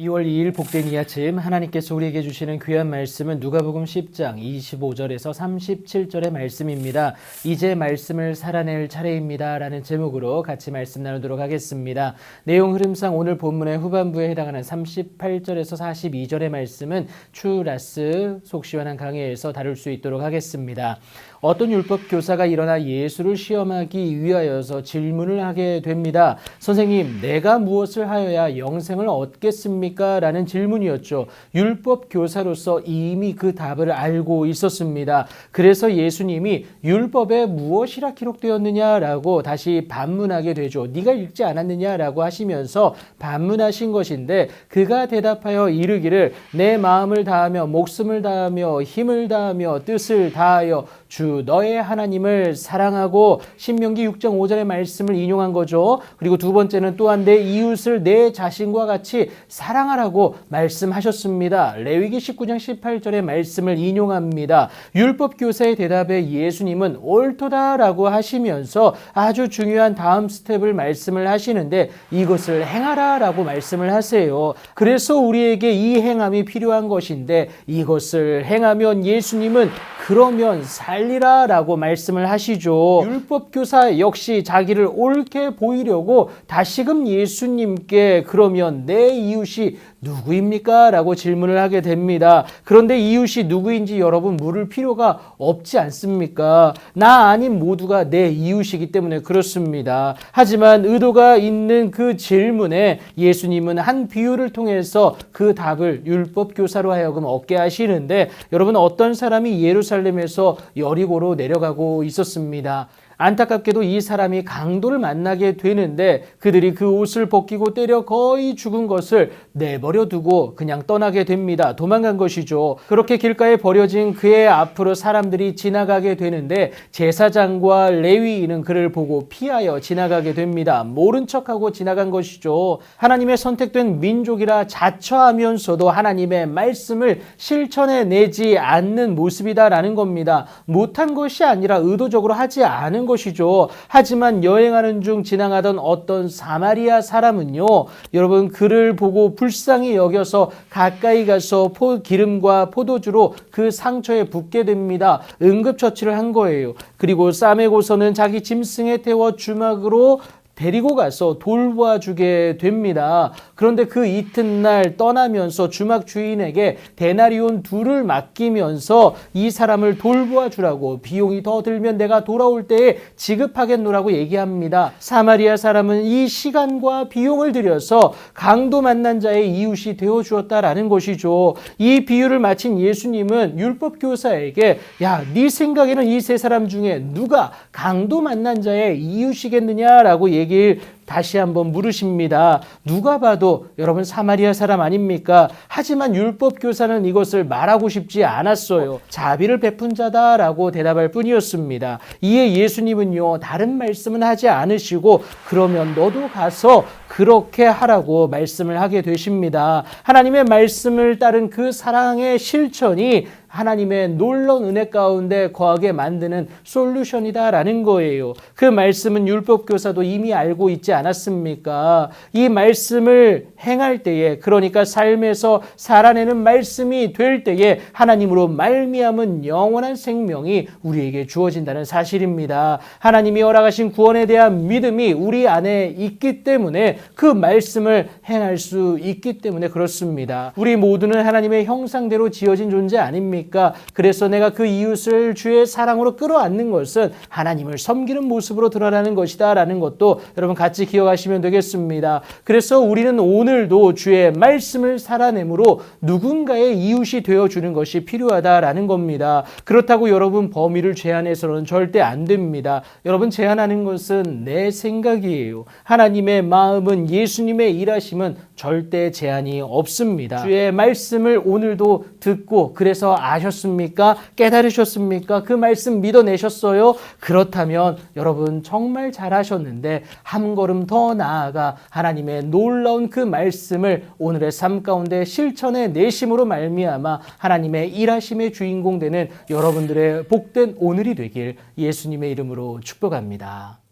2월 2일 복된 이 아침 하나님께서 우리에게 주시는 귀한 말씀은 누가복음 10장 25절에서 37절의 말씀입니다. 이제 말씀을 살아낼 차례입니다. 라는 제목으로 같이 말씀 나누도록 하겠습니다. 내용 흐름상 오늘 본문의 후반부에 해당하는 38절에서 42절의 말씀은 추라스 속 시원한 강해에서 다룰 수 있도록 하겠습니다. 어떤 율법 교사가 일어나 예수를 시험하기 위하여서 질문을 하게 됩니다. 선생님, 내가 무엇을 하여야 영생을 얻겠습니까? 라는 질문이었죠. 율법 교사로서 이미 그 답을 알고 있었습니다. 그래서 예수님이 율법에 무엇이라 기록되었느냐라고 다시 반문하게 되죠. 네가 읽지 않았느냐라고 하시면서 반문하신 것인데 그가 대답하여 이르기를 내 마음을 다하며 목숨을 다하며 힘을 다하며 뜻을 다하여 주 너의 하나님을 사랑하고 신명기 6장 5절의 말씀을 인용한 거죠. 그리고 두 번째는 또한 내 이웃을 내 자신과 같이 사랑하라고 말씀하셨습니다. 레위기 19장 18절의 말씀을 인용합니다. 율법 교사의 대답에 예수님은 옳도다라고 하시면서 아주 중요한 다음 스텝을 말씀을 하시는데 이것을 행하라라고 말씀을 하세요. 그래서 우리에게 이 행함이 필요한 것인데 이것을 행하면 예수님은 그러면 살리라 라고 말씀을 하시죠. 율법 교사 역시 자기를 옳게 보이려고 다시금 예수님께 그러면 내 이웃이 누구입니까? 라고 질문을 하게 됩니다. 그런데 이웃이 누구인지 여러분 물을 필요가 없지 않습니까? 나 아닌 모두가 내 이웃이기 때문에 그렇습니다. 하지만 의도가 있는 그 질문에 예수님은 한 비유를 통해서 그 답을 율법 교사로 하여금 얻게 하시는데 여러분 어떤 사람이 예루살렘 에서 여리고로 내려가고 있었습니다. 안타깝게도 이 사람이 강도를 만나게 되는데 그들이 그 옷을 벗기고 때려 거의 죽은 것을 내버려 두고 그냥 떠나게 됩니다. 도망간 것이죠. 그렇게 길가에 버려진 그의 앞으로 사람들이 지나가게 되는데 제사장과 레위인은 그를 보고 피하여 지나가게 됩니다. 모른 척하고 지나간 것이죠. 하나님의 선택된 민족이라 자처하면서도 하나님의 말씀을 실천해 내지 않는 모습이다라는 겁니다. 못한 것이 아니라 의도적으로 하지 않은 것이죠. 하지만 여행하는 중 지나가던 어떤 사마리아 사람은요, 여러분 그를 보고 불쌍히 여겨서 가까이 가서 포, 기름과 포도주로 그 상처에 붓게 됩니다. 응급처치를 한 거예요. 그리고 싸매고서는 자기 짐승에 태워 주막으로 데리고 가서 돌봐주게 됩니다. 그런데 그 이튿날 떠나면서 주막 주인에게 데나리온 둘을 맡기면서 이 사람을 돌보아 주라고 비용이 더 들면 내가 돌아올 때에 지급하겠노라고 얘기합니다. 사마리아 사람은 이 시간과 비용을 들여서 강도 만난 자의 이웃이 되어 주었다라는 것이죠. 이 비유를 마친 예수님은 율법 교사에게 야, 네 생각에는 이 세 사람 중에 누가 강도 만난 자의 이웃이겠느냐라고 얘기 를 다시 한번 물으십니다. 누가 봐도 여러분 사마리아 사람 아닙니까? 하지만 율법 교사는 이것을 말하고 싶지 않았어요. 자비를 베푼 자다라고 대답할 뿐이었습니다. 이에 예수님은요, 다른 말씀은 하지 않으시고, 그러면 너도 가서 그렇게 하라고 말씀을 하게 되십니다. 하나님의 말씀을 따른 그 사랑의 실천이 하나님의 놀라운 은혜 가운데 거하게 만드는 솔루션이다라는 거예요. 그 말씀은 율법 교사도 이미 알고 있지 않았습니까? 이 말씀을 행할 때에 그러니까 삶에서 살아내는 말씀이 될 때에 하나님으로 말미암은 영원한 생명이 우리에게 주어진다는 사실입니다. 하나님이 허락하신 구원에 대한 믿음이 우리 안에 있기 때문에 그 말씀을 행할 수 있기 때문에 그렇습니다. 우리 모두는 하나님의 형상대로 지어진 존재 아닙니까? 그래서 내가 그 이웃을 주의 사랑으로 끌어안는 것은 하나님을 섬기는 모습으로 드러나는 것이다 라는 것도 여러분 같이 기억하시면 되겠습니다. 그래서 우리는 오늘도 주의 말씀을 살아내므로 누군가의 이웃이 되어 주는 것이 필요하다라는 겁니다. 그렇다고 여러분 범위를 제한해서는 절대 안 됩니다. 여러분 제한하는 것은 내 생각이에요. 하나님의 마음은 예수님의 일하심은 절대 제한이 없습니다. 주의 말씀을 오늘도 듣고 그래서 아셨습니까? 깨달으셨습니까? 그 말씀 믿어내셨어요? 그렇다면 여러분 정말 잘하셨는데 한 걸음 더 나아가 하나님의 놀라운 그 말씀을 오늘의 삶 가운데 실천해 내심으로 말미암아 하나님의 일하심의 주인공 되는 여러분들의 복된 오늘이 되길 예수님의 이름으로 축복합니다.